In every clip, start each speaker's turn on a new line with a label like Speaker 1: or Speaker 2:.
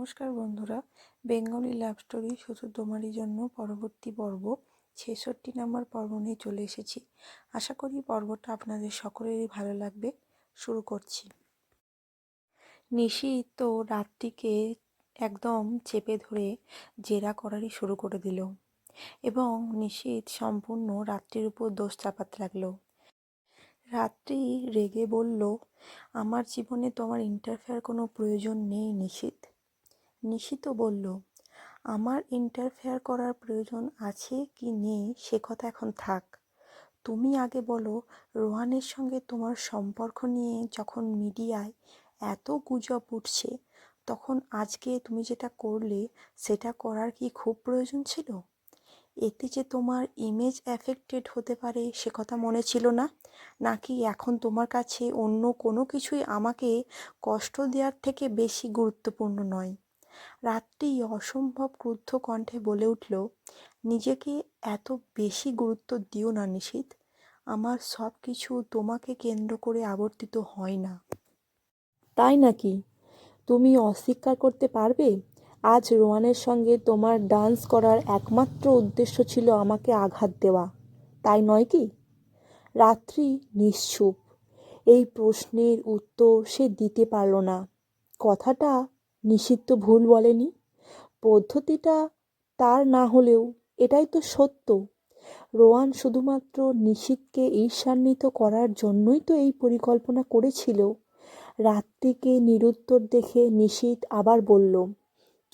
Speaker 1: নমস্কার বন্ধুরা। Bengali love story শুধু তোমারই জন্য পরবর্তী পর্ব, ছেষট্টি নাম্বার পর্ব নিয়ে চলে এসেছি। আশা করি পর্বটা আপনাদের সকলেরই ভালো লাগবে। শুরু করছি। নিশি তো রাতটিকে একদম চেপে ধরে জেরা করারই শুরু করে দিল এবং নিশীত সম্পূর্ণ রাত্রির উপর দোষ চাপাতে লাগল। রাত্রি রেগে বলল, আমার জীবনে তোমার ইন্টারফেয়ার কোনো প্রয়োজন নেই নিশীত। নিশিত বলল, আমার ইন্টারফেয়ার করার প্রয়োজন আছে কি নেই সে কথা এখন থাক। তুমি আগে বলো, রোহানের সঙ্গে তোমার সম্পর্ক নিয়ে যখন মিডিয়ায় এত গুজব উঠছে, তখন আজকে তুমি যেটা করলে সেটা করার কি খুব প্রয়োজন ছিল? এতে যে তোমার ইমেজ অ্যাফেক্টেড হতে পারে সে কথা মনে ছিল না? নাকি এখন তোমার কাছে অন্য কোনো কিছুই আমাকে কষ্ট দেওয়ার থেকে বেশি গুরুত্বপূর্ণ নয়? রাত্রি অসম্ভব ক্রুদ্ধ কণ্ঠে বলে উঠল, নিজেকে এত বেশি গুরুত্ব দিও না নিশীত আমার সব কিছু তোমাকে কেন্দ্র করে আবর্তিত হয় না।
Speaker 2: তাই নাকি? তুমি অস্বীকার করতে পারবে? আজ রোয়ানের সঙ্গে তোমার ডান্স করার একমাত্র উদ্দেশ্য ছিল আমাকে আঘাত দেওয়া। তাই নয় কি? রাত্রি নিশ্চুপ। এই প্রশ্নের উত্তর সে দিতে পারল না। কথাটা নিষিদ্ধ ভুল বলেনি। পদ্ধতিটা তার না হলেও এটাই তো সত্য। রোয়ান শুধুমাত্র নিশীথকে ঈর্ষান্বিত করার জন্যই তো এই পরিকল্পনা করেছিল। রাত্রিকে নিরুত্তর দেখে নিশীথ আবার বলল,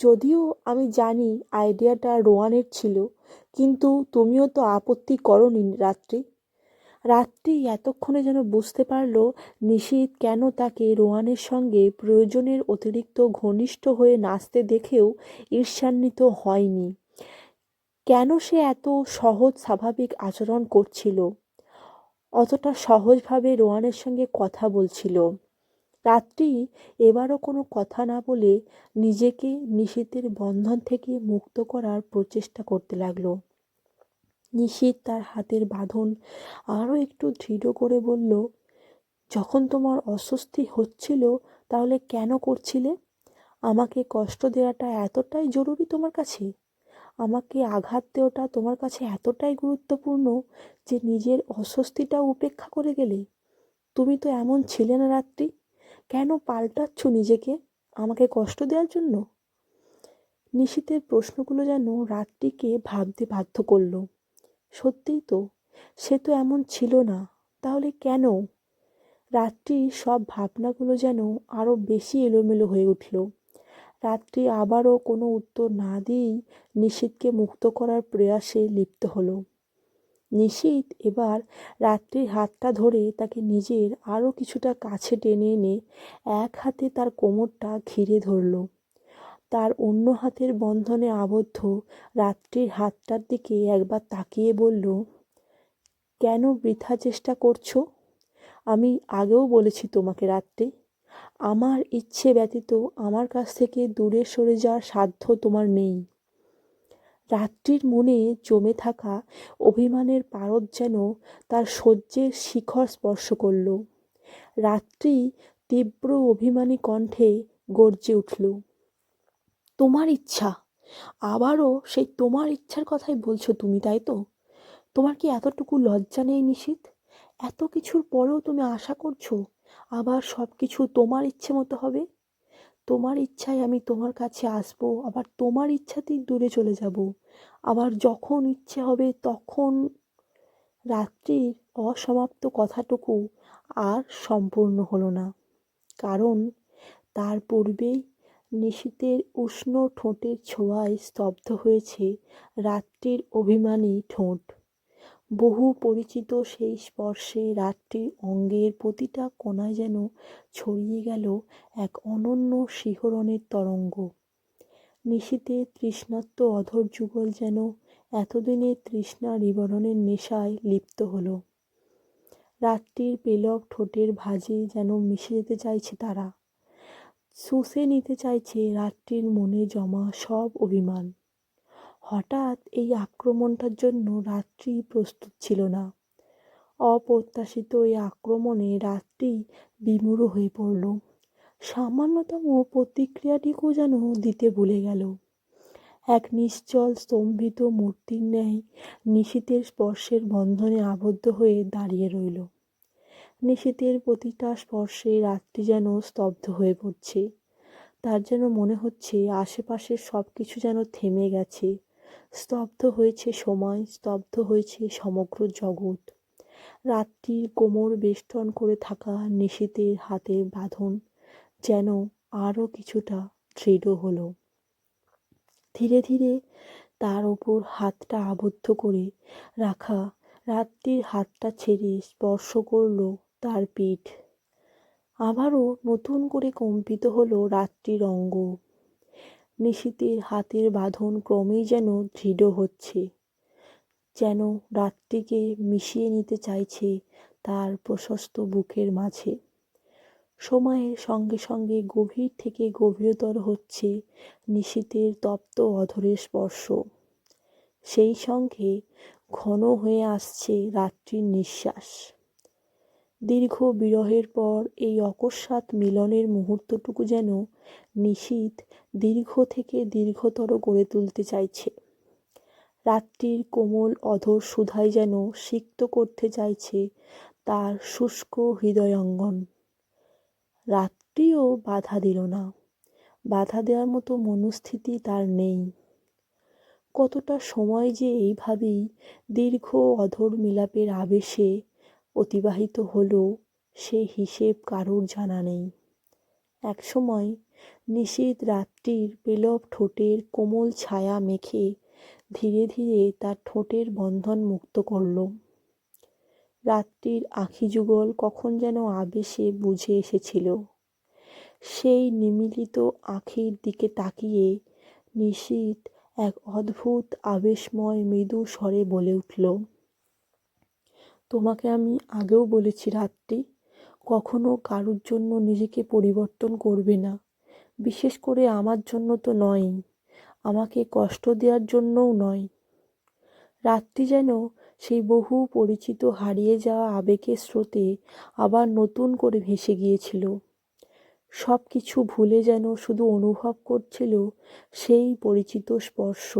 Speaker 2: যদিও আমি জানি আইডিয়াটা রোয়ানের ছিল, কিন্তু তুমিও তো আপত্তি করনি রাত্রি। রাত্রি এতক্ষণে যেন বুঝতে পারল নিশীত কেন তাকে রোহানের সঙ্গে প্রয়োজনের অতিরিক্ত ঘনিষ্ঠ হয়ে নাচতে দেখেও ঈর্ষান্বিত হয়নি। কেন সে এত সহজ স্বাভাবিক আচরণ করছিল? অতটা সহজভাবে রোহানের সঙ্গে কথা বলছিল। রাত্রি এবারও কোনো কথা না বলে নিজেকে নিশীতের বন্ধন থেকে মুক্ত করার প্রচেষ্টা করতে লাগল। নিশীত তার হাতের বাঁধন আরও একটু দৃঢ় করে বলল, যখন তোমার অস্বস্তি হচ্ছিল, তাহলে কেন করছিলে? আমাকে কষ্ট দেওয়াটা এতটাই জরুরি তোমার কাছে? আমাকে আঘাত দেওয়াটা তোমার কাছে এতটাই গুরুত্বপূর্ণ যে নিজের অস্বস্তিটা উপেক্ষা করে গেলে? তুমি তো এমন ছিলে না রাত্রি। কেন পাল্টাচ্ছ নিজেকে আমাকে কষ্ট দেওয়ার জন্য? নিশীতের প্রশ্নগুলো যেন রাত্রিকে ভাবতে বাধ্য করল। সত্যিই তো, সে তো এমন ছিল না, তাহলে কেন? রাত্রি সব ভাবনাগুলো যেন আরও বেশি এলোমেলো হয়ে উঠল। রাত্রি আবারও কোনো উত্তর না দিয়েই নিশীথকে মুক্ত করার প্রয়াসে লিপ্ত হলো। নিশীথ এবার রাত্রির হাতটা ধরে তাকে নিজের আরও কিছুটা কাছে টেনে এনে এক হাতে তার কোমরটা ঘিরে ধরল। তার অন্য হাতের বন্ধনে আবদ্ধ। রাত্রির হাতটার দিকে একবার তাকিয়ে বলল, কেন বৃথা চেষ্টা করছ? আমি আগেও বলেছি তোমাকে রাত্রি। আমার ইচ্ছে ব্যতীত আমার কাছ থেকে দূরে সরে যাওয়ার সাধ্য তোমার নেই। রাত্রির মনে জমে থাকা অভিমানের পারদ যেন তার সহ্যের শিখর স্পর্শ করল। রাত্রি তীব্র অভিমানী কণ্ঠে গর্জে উঠল। তোমার ইচ্ছা। আবারও সেই তোমার ইচ্ছার কথাই বলছো তুমি, তাই তো? তোমার কি এতটুকু লজ্জা নেই নিশীত? এত কিছুর পরেও তুমি আশা করছ আবার সব কিছু তোমার ইচ্ছে মতো হবে? তোমার ইচ্ছায় আমি তোমার কাছে আসব, আবার তোমার ইচ্ছাতেই দূরে চলে যাব। আবার যখন ইচ্ছে হবে তখন রাত্রির অসমাপ্ত কথাটুকু আর সম্পূর্ণ হলো না। কারণ তার পূর্বেই নিশীতের উষ্ণ ঠোঁটের ছোঁয়ায় স্তব্ধ হয়েছে রাত্রির অভিমানী ঠোঁট। বহু পরিচিত সেই স্পর্শে রাত্রির অঙ্গের প্রতিটা কোনায় যেন ছড়িয়ে গেল এক অনন্য শিহরণের তরঙ্গ। নিশীতের তৃষ্ণাত্ম অধর যুগল যেন এতদিনের তৃষ্ণা নিবারণের নেশায় লিপ্ত হলো। রাত্রির পেলক ঠোঁটের ভাজে যেন মিশে যেতে চাইছে তারা। শুষে নিতে চাইছে রাত্রির মনে জমা সব অভিমান। হঠাৎ এই আক্রমণটার জন্য রাত্রি প্রস্তুত ছিল না। অপ্রত্যাশিত এই আক্রমণে রাত্রি বিমূঢ় হয়ে পড়ল। সামান্যতম প্রতিক্রিয়াটিকেও যেন দিতে ভুলে গেল। এক নিশ্চল স্তম্ভিত মূর্তির ন্যায় নিশীতের স্পর্শের বন্ধনে আবদ্ধ হয়ে দাঁড়িয়ে রইল। নিশীতের প্রতিটা স্পর্শে রাত্রি যেন স্তব্ধ হয়ে পড়ছে। তার যেন মনে হচ্ছে আশেপাশের সব কিছু যেন থেমে গেছে। স্তব্ধ হয়েছে সময়, স্তব্ধ হয়েছে সমগ্র জগৎ। রাত্রির কোমর বেষ্টন করে থাকা নিশীতের হাতের বাঁধন যেন আরও কিছুটা দৃঢ় হলো। ধীরে ধীরে তার ওপর হাতটা আবদ্ধ করে রাখা রাত্রির হাতটা ছেড়ে স্পর্শ করল তার পিঠ। আবারও নতুন করে কম্পিত হলো রাত্রির অঙ্গ। নিশীতের হাতের বাঁধন ক্রমেই যেন দৃঢ় হচ্ছে, যেন রাত্রিকে মিশিয়ে নিতে চাইছে তার প্রশস্ত বুকের মাঝে। সময়ের সঙ্গে সঙ্গে গভীর থেকে গভীরতর হচ্ছে নিশীতের তপ্ত অধরের স্পর্শ। সেই সঙ্গে ঘন হয়ে আসছে রাত্রির নিঃশ্বাস। দীর্ঘ বিরহের পর এই অকস্মাৎ মিলনের মুহূর্তটুকু যেন নিশীত দীর্ঘ থেকে দীর্ঘতর করে তুলতে চাইছে। রাত্রির কোমল অধর সুধাই যেন সিক্ত করতে চাইছে তার শুষ্ক হৃদয়ঙ্গন। রাত্রিও বাধা দিল না। বাধা দেওয়ার মতো মনস্থিতি তার নেই। কতটা সময় যে এইভাবেই দীর্ঘ অধর মিলাপের আবেশে অতিবাহিত হলো সে হিসেব কারোর জানা নেই। একসময় নিশীত রাত্রির পেলব ঠোঁটের কোমল ছায়া মেখে ধীরে ধীরে তার ঠোঁটের বন্ধন মুক্ত করল। রাত্রির আখি যুগল কখন যেন আবেশে বুঝে এসেছিল। সেই নিমিলিত আখির দিকে তাকিয়ে নিশীত এক অদ্ভুত আবেশময় মৃদু স্বরে বলে উঠল তোমাকে আমি আগেও বলেছি রাত্রি, কখনো কারুর জন্য নিজেকে পরিবর্তন করবে না। বিশেষ করে আমার জন্য তো নয়ই, আমাকে কষ্ট দেওয়ার জন্যও নয়। রাত্রি যেন সেই বহু পরিচিত হারিয়ে যাওয়া আবেগের স্রোতে আবার নতুন করে ভেসে গিয়েছিল। সব কিছু ভুলে যেন শুধু অনুভব করছিল সেই পরিচিত স্পর্শ,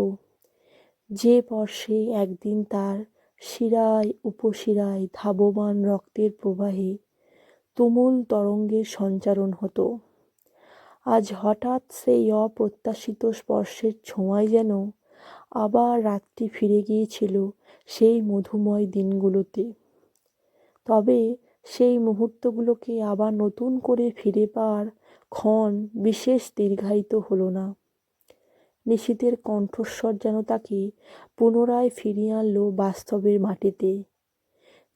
Speaker 2: যে স্পর্শে একদিন তার শিরায় উপশিরায় ধাবমান রক্তের প্রবাহে তুমুল তরঙ্গের সঞ্চারণ হতো। আজ হঠাৎ সেই অপ্রত্যাশিত স্পর্শের ছোঁয়ায় যেন আবার রাত্রি ফিরে গিয়েছিল সেই মধুময় দিনগুলোতে। তবে সেই মুহূর্তগুলোকে আবার নতুন করে ফিরে পাওয়ার ক্ষণ বিশেষ দীর্ঘায়িত হলো না। নিশীতের কণ্ঠস্বর যেন তাকে পুনরায় ফিরিয়ে আনলো বাস্তবের মাটিতে।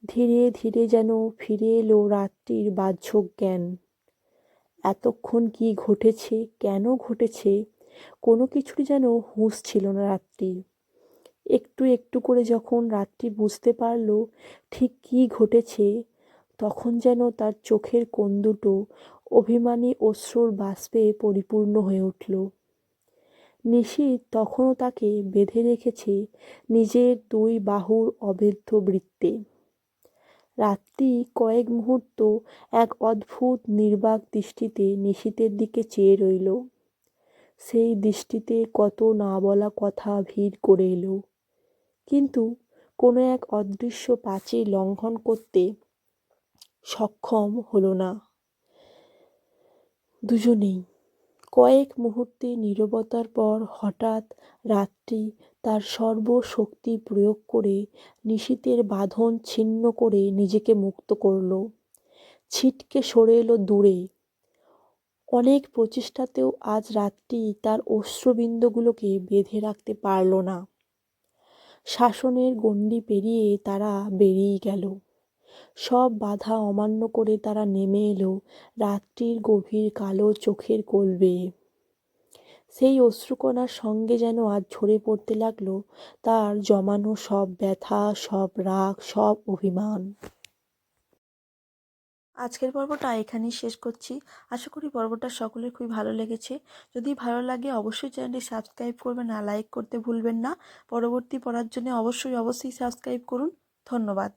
Speaker 2: ধীরে ধীরে যেন ফিরে এলো রাত্রির বাহ্য জ্ঞান। এতক্ষণ কি ঘটেছে, কেন ঘটেছে, কোনো কিছুরই যেন হুঁশ ছিল না রাত্রি একটু একটু করে যখন রাত্রি বুঝতে পারল ঠিক কী ঘটেছে, তখন যেন তার চোখের কোণ দুটো অভিমানী অশ্রুর বাষ্পে পরিপূর্ণ হয়ে উঠল। নিশীত তখনও তাকে বেঁধে রেখেছে নিজের দুই বাহুর অবেধ্য বৃত্তে। রাত্রি কয়েক মুহূর্ত এক অদ্ভুত নির্বাক দৃষ্টিতে নিশীতের দিকে চেয়ে রইল। সেই দৃষ্টিতে কত না বলা কথা ভিড় করে এলো। কিন্তু কোনো এক অদৃশ্য প্রাচীর লঙ্ঘন করতে সক্ষম হলো না। দুজনেই কয়েক মুহূর্তে নীরবতার পর হঠাৎ রাত্রি তার সর্বশক্তি প্রয়োগ করে নিশীতের বাঁধন ছিন্ন করে নিজেকে মুক্ত করল। ছিটকে সরে এলো দূরে। অনেক প্রচেষ্টাতেও আজ রাত্রি তার অশ্রুবিন্দুগুলোকে বেঁধে রাখতে পারল না। শাসনের গণ্ডি পেরিয়ে তারা বেরিয়ে গেল। সব বাধা অমান্য করে তারা নেমে এলো রাত্রির গভীর কালো চোখের কোল বেয়ে সেই অশ্রুকণার সঙ্গে যেন আজ ঝরে পড়তে লাগল তার জমানো সব ব্যথা, সব রাগ, সব অভিমান।
Speaker 1: আজকের পর্বটা এখানেই শেষ করছি। আশা করি পর্বটা সকলের খুবই ভালো লেগেছে। যদি ভালো লাগে অবশ্যই চ্যানেলটি সাবস্ক্রাইব করবেন আর লাইক করতে ভুলবেন না। পরবর্তী পড়ার জন্য অবশ্যই অবশ্যই সাবস্ক্রাইব করুন। ধন্যবাদ।